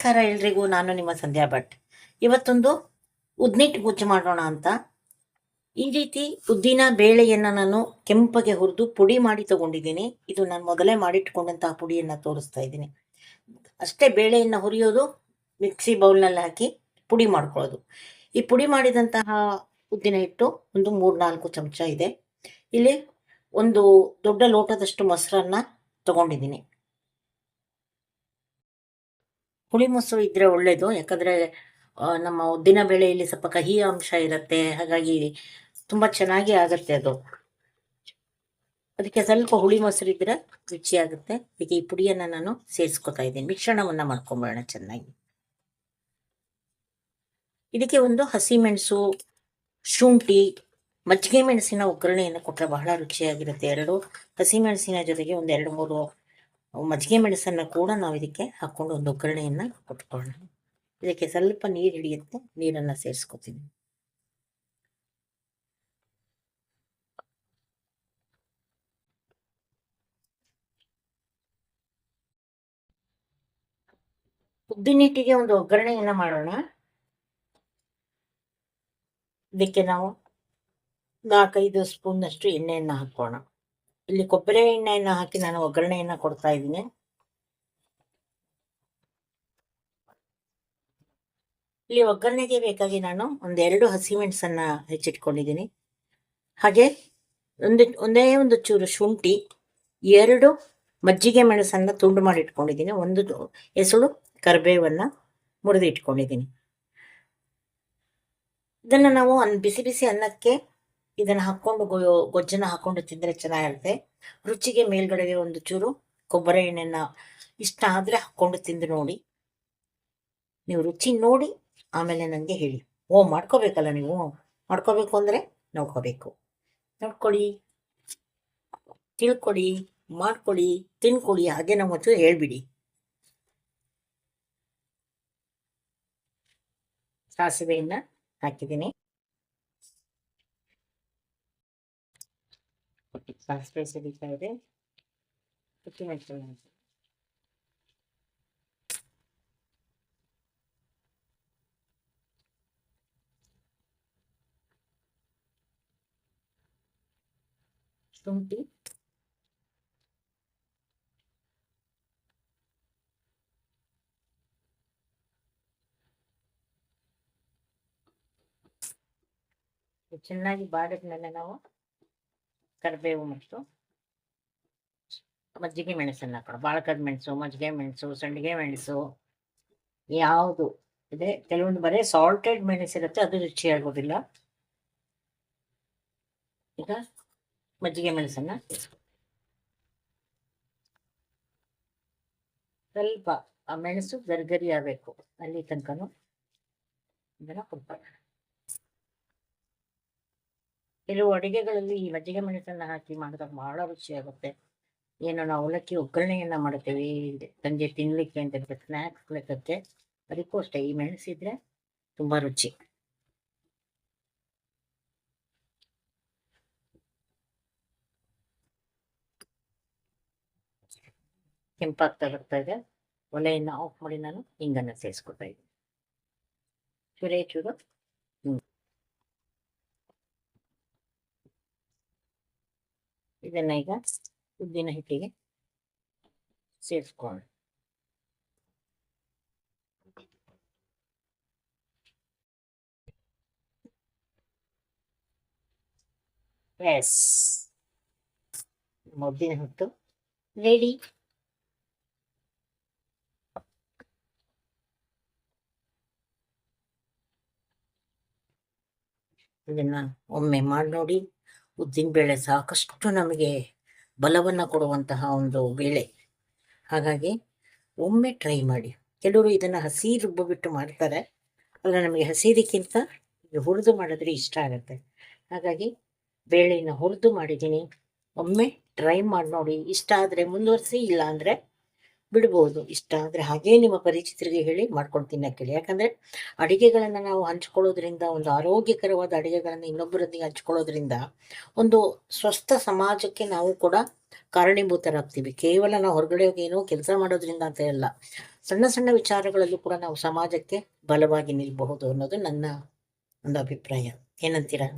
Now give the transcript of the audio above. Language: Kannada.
ನಮಸ್ಕಾರ ಎಲ್ರಿಗೂ, ನಾನು ನಿಮ್ಮ ಸಂಧ್ಯಾ ಭಟ್. ಇವತ್ತೊಂದು ಉದ್ನಿಟ್ಟು ಗುಜ್ಜು ಮಾಡೋಣ ಅಂತ. ಈ ರೀತಿ ಉದ್ದಿನ ಬೇಳೆಯನ್ನು ನಾನು ಕೆಂಪಗೆ ಹುರಿದು ಪುಡಿ ಮಾಡಿ ತಗೊಂಡಿದ್ದೀನಿ. ಇದು ನಾನು ಮೊದಲೇ ಮಾಡಿಟ್ಕೊಂಡಂತಹ ಪುಡಿಯನ್ನು ತೋರಿಸ್ತಾ ಇದ್ದೀನಿ. ಅಷ್ಟೇ ಬೇಳೆಯನ್ನು ಹುರಿಯೋದು, ಮಿಕ್ಸಿ ಬೌಲ್ನಲ್ಲಿ ಹಾಕಿ ಪುಡಿ ಮಾಡ್ಕೊಳ್ಳೋದು. ಈ ಪುಡಿ ಮಾಡಿದಂತಹ ಉದ್ದಿನ ಹಿಟ್ಟು ಒಂದು ಮೂರ್ನಾಲ್ಕು ಚಮಚ ಇದೆ. ಇಲ್ಲಿ ಒಂದು ದೊಡ್ಡ ಲೋಟದಷ್ಟು ಮೊಸರನ್ನ ತಗೊಂಡಿದ್ದೀನಿ. ಹುಳಿ ಮೊಸರು ಇದ್ರೆ ಒಳ್ಳೇದು. ಯಾಕಂದ್ರೆ ನಮ್ಮ ಉದ್ದಿನ ಬೇಳೆಯಲ್ಲಿ ಸ್ವಲ್ಪ ಕಹಿ ಅಂಶ ಇರುತ್ತೆ. ಹಾಗಾಗಿ ತುಂಬಾ ಚೆನ್ನಾಗಿ ಆಗುತ್ತೆ ಅದು. ಅದಕ್ಕೆ ಸ್ವಲ್ಪ ಹುಳಿ ಮೊಸರು ಇದ್ರೆ ರುಚಿಯಾಗುತ್ತೆ. ಈಗ ಈ ಪುಡಿಯನ್ನ ನಾನು ಸೇರಿಸ್ಕೊತಾ ಇದ್ದೀನಿ. ಮಿಶ್ರಣವನ್ನ ಮಾಡ್ಕೊಂಬೋಣ ಚೆನ್ನಾಗಿ. ಇದಕ್ಕೆ ಒಂದು ಹಸಿ ಮೆಣಸು ಶುಂಠಿ, ಮಜ್ಜಿಗೆ ಮೆಣಸಿನ ಒಗ್ಗರಣೆಯನ್ನು ಕೊಟ್ಟರೆ ಬಹಳ ರುಚಿಯಾಗಿರುತ್ತೆ. ಎರಡು ಹಸಿ ಮೆಣಸಿನ ಜೊತೆಗೆ ಒಂದು ಎರಡು ಮೂರು ಮಜ್ಜಿಗೆ ಮೆಣಸನ್ನ ಕೂಡ ನಾವು ಇದಕ್ಕೆ ಹಾಕೊಂಡು ಒಂದು ಒಗ್ಗರಣೆಯನ್ನ ಕೊಟ್ಕೊಳ್ಳೋಣ. ಇದಕ್ಕೆ ಸ್ವಲ್ಪ ನೀರು ಹಿಡಿಯುತ್ತೆ, ನೀರನ್ನ ಸೇರಿಸ್ಕೊತೀನಿ. ಉದ್ದಿನಿಟ್ಟಿಗೆ ಒಂದು ಒಗ್ಗರಣೆಯನ್ನ ಮಾಡೋಣ. ಇದಕ್ಕೆ ನಾವು ನಾಲ್ಕೈದು ಸ್ಪೂನ್ನಷ್ಟು ಎಣ್ಣೆಯನ್ನು ಹಾಕೋಣ. ಇಲ್ಲಿ ಕೊಬ್ಬರಿ ಎಣ್ಣೆಯನ್ನು ಹಾಕಿ ನಾನು ಒಗ್ಗರಣೆಯನ್ನ ಕೊಡ್ತಾ ಇದ್ದೀನಿ. ಇಲ್ಲಿ ಒಗ್ಗರಣೆಗೆ ಬೇಕಾಗಿ ನಾನು ಒಂದೆರಡು ಹಸಿಮೆಣಸನ್ನು ಹೆಚ್ಚಿಟ್ಕೊಂಡಿದ್ದೀನಿ. ಹಾಗೆ ಒಂದು, ಒಂದೇ ಒಂದು ಚೂರು ಶುಂಠಿ, ಎರಡು ಮಜ್ಜಿಗೆ ಮೆಣಸನ್ನ ತುಂಡು ಮಾಡಿ ಇಟ್ಕೊಂಡಿದ್ದೀನಿ. ಒಂದು ಎಸಳು ಕರಿಬೇವನ್ನು ಮುರಿದು ಇಟ್ಕೊಂಡಿದ್ದೀನಿ. ಇದನ್ನ ನಾವು ಅನ್, ಬಿಸಿ ಬಿಸಿ ಅನ್ನಕ್ಕೆ ಇದನ್ನ ಹಾಕೊಂಡು ಗೊ- ಗೊಜ್ಜನ್ನ ಹಾಕೊಂಡು ತಿಂದ್ರೆ ಚೆನ್ನಾಗಿರುತ್ತೆ. ರುಚಿಗೆ ಮೇಲ್ಗಡೆಗೆ ಒಂದು ಚೂರು ಕೊಬ್ಬರಿ ಎಣ್ಣೆನ ಇಷ್ಟ ಆದ್ರೆ ಹಾಕ್ಕೊಂಡು ತಿಂದು ನೋಡಿ. ನೀವು ರುಚಿ ನೋಡಿ, ಆಮೇಲೆ ನನಗೆ ಹೇಳಿ. ಓ, ಮಾಡ್ಕೋಬೇಕಲ್ಲ ನೀವು? ಮಾಡ್ಕೋಬೇಕು ಅಂದರೆ ನೋಡ್ಕೋಬೇಕು. ನೋಡ್ಕೊಳ್ಳಿ ತಿಳ್ಕೊಳ್ಳಿ ಮಾಡ್ಕೊಳ್ಳಿ ತಿನ್ಕೊಳ್ಳಿ ಹಾಗೆ ನಮ್ಮ ಹತ್ರ ಹೇಳ್ಬಿಡಿ. ಸಾಸಿವೆಯನ್ನು ಹಾಕಿದ್ದೀನಿ. ಸಾಸಿವೆ ಸಿಡಿತಾ ಇದೆ ಹಸಿಮೆಣಸಿನಕಾಯಿ ಶುಂಠಿ ಇದು ಚೆನ್ನಾಗಿ ಬಾಡಿದ್ಮೇಲೆ ನಾವು ಕರಿಬೇವು ಮತ್ತು ಮಜ್ಜಿಗೆ ಮೆಣಸನ್ನು ಹಾಕೋಣ. ಬಾಳಕದ ಮೆಣಸು, ಮಜ್ಜಿಗೆ ಮೆಣಸು, ಸಂಡಿಗೆ ಮೆಣಸು, ಯಾವುದು ಇದೆ. ಕೆಲವೊಂದು ಬರೀ ಸಾಲ್ಟೆಡ್ ಮೆಣಸಿರುತ್ತೆ ಅದು ರುಚಿ ಆಗೋದಿಲ್ಲ ಈಗ ಮಜ್ಜಿಗೆ ಮೆಣಸನ್ನ ಸ್ವಲ್ಪ ಆ ಮೆಣಸು ಗರ್ಗರಿ ಆಗಬೇಕು, ಅಲ್ಲಿ ತನಕನೂ. ಇದನ್ನು ಕೊಡ್ತಾರೆ ಕೆಲವು ಅಡುಗೆಗಳಲ್ಲಿ ಈ ಮಜ್ಜಿಗೆ ಮೆಣಸನ್ನ ಹಾಕಿ ಮಾಡಿದಾಗ ಬಹಳ ರುಚಿ ಆಗುತ್ತೆ. ಏನು ನಾವು ಅವಲಕ್ಕಿ ಒಗ್ಗರಣೆಯನ್ನ ಮಾಡ್ತೀವಿ ಸಂಜೆ ತಿನ್ಲಿಕ್ಕೆ ಅಂತ ಸ್ನ್ಯಾಕ್ಸ್ ಲೆಕ್ಕಕ್ಕೆ. ಅದಕ್ಕೂ ಅಷ್ಟೇ, ಈ ಮೆಣಸಿದ್ರೆ ತುಂಬಾ ರುಚಿ. ಕೆಂಪಾಗ್ತಾ ಬರ್ತಾ ಇದೆ. ಒಲೆಯನ್ನ ಆಫ್ ಮಾಡಿ ನಾನು ಹಿಂಗನ್ನ ಸೇರಿಸ್ಕೊತಾ ಇದ್ದೀನಿ. ಚೂರೇ ಚೂರು ಹಿಂಗ್. ಇದನ್ನ ಈಗ ಉದ್ದಿನ ಹಿಟ್ಟಿಗೆ ಸೇರಿಸ್ಕೊಳ್ಳೋಣ. ಎಸ್ ಉದ್ದಿನ ಹಿಟ್ಟು ರೆಡಿ ಇದನ್ನ ಒಮ್ಮೆ ಮಾಡಿ ನೋಡಿ ಉದ್ದಿನ ಬೇಳೆ ಸಾಕಷ್ಟು ನಮಗೆ ಬಲವನ್ನು ಕೊಡುವಂತಹ ಒಂದು ಬೇಳೆ ಹಾಗಾಗಿ ಒಮ್ಮೆ ಟ್ರೈ ಮಾಡಿ. ಕೆಲವರು ಇದನ್ನು ಹಸಿ ರುಬ್ಬಿಬಿಟ್ಟು ಮಾಡ್ತಾರೆ. ಆದರೆ ನಮಗೆ ಹಸಿದಕ್ಕಿಂತ ಹುರಿದು ಮಾಡಿದ್ರೆ ಇಷ್ಟ ಆಗುತ್ತೆ. ಹಾಗಾಗಿ ಬೇಳೆಯನ್ನು ಹುರಿದು ಮಾಡಿದ್ದೀನಿ. ಒಮ್ಮೆ ಟ್ರೈ ಮಾಡಿ ನೋಡಿ. ಇಷ್ಟ ಆದರೆ ಮುಂದುವರಿಸಿ ಇಲ್ಲ ಅಂದರೆ ಬಿಡ್ಬೋದು. ಇಷ್ಟ ಆದರೆ ಹಾಗೇ ನಿಮ್ಮ ಪರಿಚಿತರಿಗೆ ಹೇಳಿ ಮಾಡ್ಕೊಂಡು ಹೇಳಿ ಯಾಕಂದರೆ ಅಡಿಗೆಗಳನ್ನು ನಾವು ಹಂಚ್ಕೊಳ್ಳೋದ್ರಿಂದ, ಒಂದು ಆರೋಗ್ಯಕರವಾದ ಅಡಿಗೆಗಳನ್ನು ಇನ್ನೊಬ್ಬರೊಂದಿಗೆ ಹಂಚ್ಕೊಳ್ಳೋದ್ರಿಂದ ಒಂದು ಸ್ವಸ್ಥ ಸಮಾಜಕ್ಕೆ ನಾವು ಕೂಡ ಕಾರಣೀಭೂತರಾಗ್ತೀವಿ. ಕೇವಲ ನಾವು ಹೊರಗಡೆ ಹೋಗಿ ಏನೋ ಕೆಲಸ ಮಾಡೋದ್ರಿಂದ ಅಂತ ಅಲ್ಲ. ಸಣ್ಣ ಸಣ್ಣ ವಿಚಾರಗಳಲ್ಲೂ ಕೂಡ ನಾವು ಸಮಾಜಕ್ಕೆ ಬಲವಾಗಿ ನಿಲ್ಬಹುದು ಅನ್ನೋದು ನನ್ನ ಒಂದು ಅಭಿಪ್ರಾಯ. ಏನಂತೀರಾ?